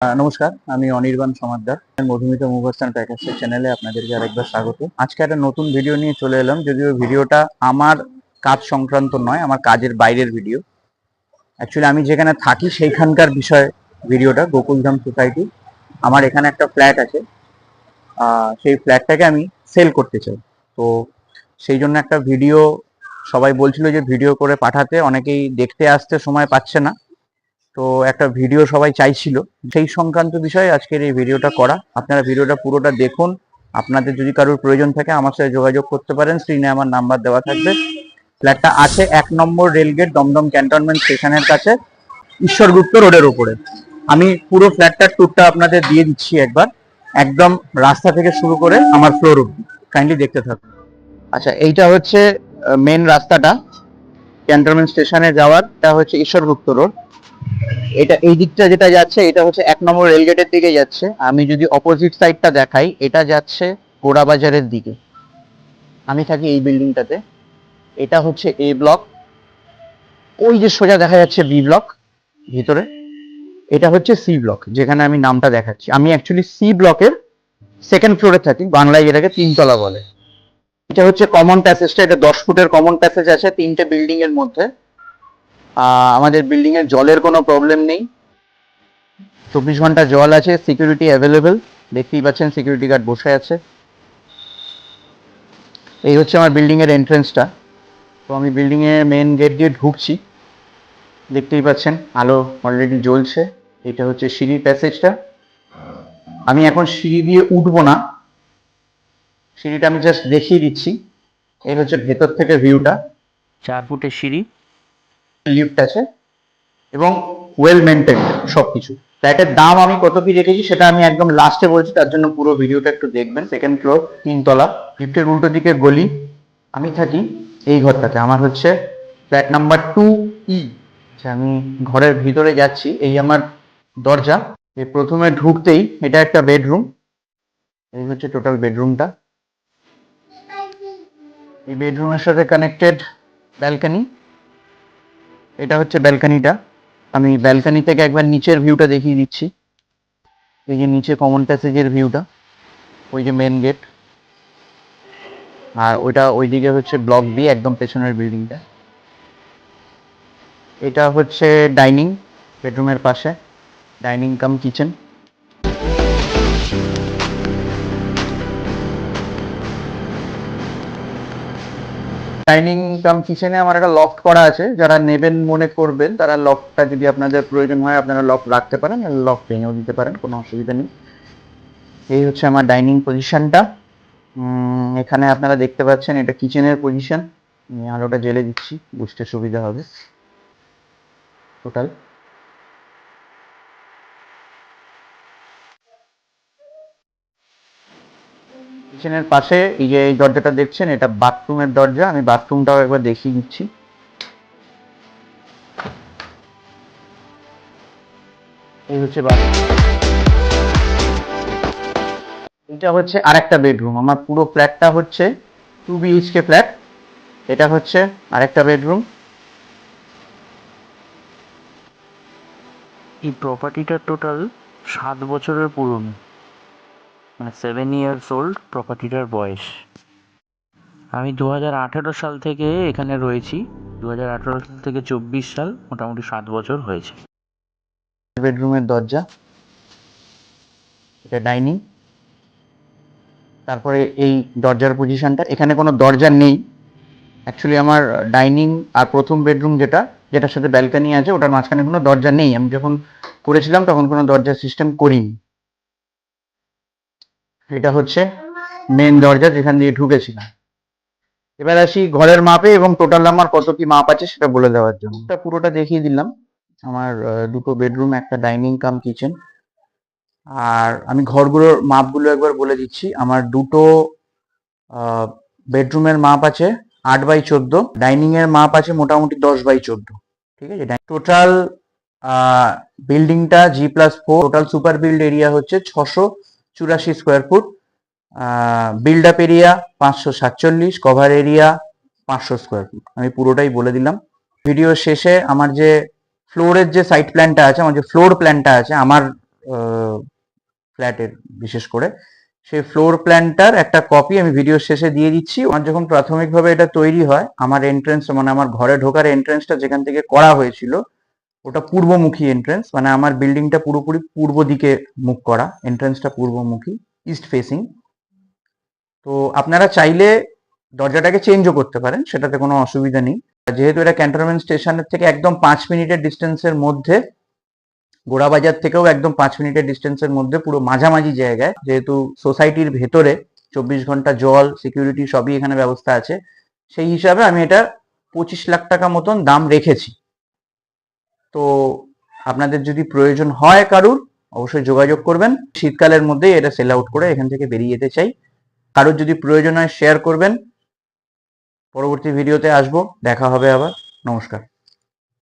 নমস্কার, আমি অনির্বাণ সমাদ্দার, মধুমিতা মুভাস্তান প্যাকেজের চ্যানেলে আপনাদেরকে আরেকবার স্বাগত। আজকে একটা নতুন ভিডিও নিয়ে চলে এলাম, যদিও ভিডিওটা আমার কাজ সংক্রান্ত নয়, আমার কাজের বাইরের ভিডিও অ্যাকচুয়ালি আমি যেখানে থাকি, সেইখানকার বিষয় ভিডিওটা গোকুলধাম সোসাইটি আমার এখানে একটা ফ্ল্যাট আছে সেই ফ্ল্যাটটাকে আমি সেল করতে চাই। তো সেই জন্য একটা ভিডিও সবাই বলছিল যে ভিডিও করে পাঠাতে, অনেকেই দেখতে আসতে সময় পাচ্ছে না। তো একটা ভিডিও সবাই চাইছিল। সেই সংক্রান্ত বিষয়ে আজকের এই ভিডিওটা করা। আপনারা ভিডিওটা পুরোটা দেখুন। আপনাদের যদি কারোর প্রয়োজন থাকে আমার সাথে যোগাযোগ করতে পারেন। স্ক্রিনে আমার নাম্বার দেওয়া থাকবে। ফ্ল্যাটটা আছে এক নম্বর রেলগেট দমদম ক্যান্টনমেন্ট স্টেশনের কাছে, ঈশ্বরগুপ্ত রোডের উপরে। আমি পুরো ফ্ল্যাটটার ট্যুরটা আপনাদের দিয়ে দিচ্ছি একবার। একদম রাস্তা থেকে শুরু করে আমার ফ্লোর অব্দি কাইন্ডলি দেখতে থাকুন। আচ্ছা এইটা হচ্ছে মেন রাস্তাটা। ক্যান্টনমেন্ট স্টেশনে যাওয়ার। এটা হচ্ছে ঈশ্বরগুপ্ত রোড। এটা, এই দিকটা যেটা যাচ্ছে, এটা হচ্ছে এক নম্বর রেলগেটের দিকে যাচ্ছে। আমি যদি অপোজিট সাইডটা দেখাই, এটা যাচ্ছে গোড়াবাজারের দিকে। আমি থাকি এই বিল্ডিংটাতে। এটা হচ্ছে এ ব্লক ওই যে সোজা দেখা যাচ্ছে বি ব্লক ভিতরে। এটা হচ্ছে সি ব্লক যেখানে আমি নামটা দেখাচ্ছি। আমি অ্যাকচুয়ালি সি ব্লকের সেকেন্ড ফ্লোরে থাকি, বাংলায় এটাকে তিনতলা বলে। এটা হচ্ছে কমন প্যাসেজটা এটা দশ ফুটের কমন প্যাসেজ আছে তিনটে বিল্ডিং এর মধ্যে। আমাদের বিল্ডিং এর জলের কোনো প্রবলেম নেই। চব্বিশ ঘণ্টা জল আছে সিকিউরিটি অ্যাভেলেবেল দেখতেই পাচ্ছেন সিকিউরিটি গার্ড বসে আছে। এই হচ্ছে আমার বিল্ডিং এর এন্ট্রেন্সটা তো আমি বিল্ডিং এর মেন গেট দিয়ে ঢুকছি। দেখতেই পাচ্ছেন, আলো অলরেডি জ্বলছে। এটা হচ্ছে সিঁড়ির প্যাসেজটা আমি এখন সিঁড়ি দিয়ে উঠবো না। সিঁড়িটা আমি জাস্ট দেখিয়ে দিচ্ছি। এই হচ্ছে ভেতর থেকে ভিউটা চার ফুটের সিঁড়ি। লিফট আছে এবং ওয়েল মেনটেন সবকিছু ফ্ল্যাটের দাম আমি কত কি রেখেছি সেটা আমি একদম লাস্টে বলছি, তার জন্য পুরো ভিডিওটা একটু দেখবেন। সেকেন্ড ফ্লোর তিনতলা লিফটের উল্টো দিকে গলি। আমি থাকি এই ঘরটাতে, আমার হচ্ছে ফ্ল্যাট নাম্বার টু ই আমি ঘরের ভিতরে যাচ্ছি, এই আমার দরজা। প্রথমে ঢুকতেই এটা একটা বেডরুম এই হচ্ছে টোটাল বেডরুমটা এই বেডরুমের সাথে কানেক্টেড ব্যালকনি এটা হচ্ছে ব্যালকানিটা। আমি ব্যালকানি থেকে একবার নিচের ভিউটা দেখিয়ে দিচ্ছি। এই যে নিচে কমন প্যাসেজের ভিউটা ওই যে মেন গেট আর ওইটা ওইদিকে হচ্ছে ব্লক বি একদম পেছনের বিল্ডিংটা এটা হচ্ছে ডাইনিং বেডরুমের পাশে। Dining cum kitchen dining cum কিচেনে আমার একটা লক করা আছে। যারা নেবেন মনে করবেন, তারা লকটা যদি আপনাদের প্রয়োজন হয়, আপনারা লক রাখতে পারেন আর লক ভেঙেও দিতে পারেন, কোনো অসুবিধা নেই। এই হচ্ছে আমার ডাইনিং পজিশনটা এখানে আপনারা দেখতে পাচ্ছেন এটা কিচেনের পজিশন আমি আলোটা জেলে দিচ্ছি, বুঝতে সুবিধা হবে। টোটাল কিচেনের পাশে, এই যে এই দরজাটা দেখছেন, এটা বাথরুমের দরজা। আমি বাথরুমটাও একবার দেখিয়ে নিচ্ছি এই হচ্ছে এটা হচ্ছে আরেকটা বেডরুম আমার পুরো ফ্ল্যাটটা হচ্ছে টু বিএইচকে ফ্ল্যাট এটা হচ্ছে আরেকটা বেডরুম এই প্রপার্টিটা টোটাল সাত বছরের পুরনো। সেভেন ইয়ার্স ওল্ড প্রপার্টিটার বয়স। আমি দু হাজার আঠেরো সাল থেকে এখানে রয়েছি। দু হাজার আঠেরো সাল থেকে চব্বিশ সাল মোটামুটি সাত বছর হয়েছে। বেডরুমের দরজা। এটা ডাইনিং তারপরে এই দরজার পজিশনটা এখানে কোনো দরজা নেই। অ্যাকচুয়ালি আমার ডাইনিং আর প্রথম বেডরুম যেটা, যেটার সাথে ব্যালকানি আছে, ওটার মাঝখানে কোনো দরজা নেই। আমি যখন করেছিলাম তখন কোনো দরজার সিস্টেম করিনি। এটা হচ্ছে মেন দরজা যেখান দিয়ে ঢুকেছিলাম। এবার আসি ঘরের মাপে এবং টোটাল আমার কত কি মাপ আছে সেটা বলে দেওয়ার জন্য। পুরোটা দেখিয়ে দিলাম। আমার দুটো বেডরুম একটা ডাইনিং কাম কিচেন আর আমি ঘরগুলোর মাপগুলো একবার বলে দিচ্ছি। আমার দুটো বেডরুমের মাপ আছে আট বাই চোদ্দ। ডাইনিং এর মাপ আছে মোটামুটি দশ বাই চোদ্দ। ঠিক আছে? টোটাল বিল্ডিংটা G plus four total super build area হচ্ছে ছশো চুরাশি square foot build up area পাঁচশো সাতচল্লিশ কভার এরিয়া পাঁচশো স্কোয়ার ফুট আমি পুরোটাই বলে দিলাম। ভিডিও শেষে আমার যে ফ্লোরের যে সাইট প্ল্যানটা আছে, আমার যে ফ্লোর প্ল্যানটা আছে, আমার ফ্ল্যাটের বিশেষ করে, সেই ফ্লোর প্ল্যানটার একটা কপি আমি ভিডিও শেষে দিয়ে দিচ্ছি। আমার যখন প্রাথমিকভাবে এটা তৈরি হয়, আমার এন্ট্রেন্স মানে আমার ঘরে ঢোকার এন্ট্রেন্সটা যেখান থেকে করা হয়েছিল ওটা পূর্বমুখী এন্ট্রেন্স মানে আমার বিল্ডিংটা পুরোপুরি পূর্ব দিকে মুখ করা এন্ট্রেন্সটা পূর্বমুখী ইস্ট ফেসিং তো আপনারা চাইলে দরজাটাকে চেঞ্জও করতে পারেন, সেটাতে কোনো অসুবিধা নেই। যেহেতু এটা ক্যান্টনমেন্ট স্টেশনের থেকে একদম পাঁচ মিনিটের ডিস্টেন্সের মধ্যে, গোড়াবাজার থেকেও একদম পাঁচ মিনিটের ডিস্টেন্সের মধ্যে পুরো মাঝামাঝি জায়গায়, যেহেতু সোসাইটির ভেতরে চব্বিশ ঘণ্টা জল সিকিউরিটি সবই এখানে ব্যবস্থা আছে, সেই হিসাবে আমি এটা পঁচিশ লাখ টাকা মতন দাম রেখেছি। তো আপনাদের যদি প্রয়োজন হয় কারুর, অবশ্যই যোগাযোগ করবেন। শীতকালের মধ্যেই এটা সেল আউট করে এখান থেকে বেরিয়ে যেতে চাই। কারুর যদি প্রয়োজন হয় শেয়ার করবেন। পরবর্তী ভিডিওতে আসব। দেখা হবে আবার। নমস্কার।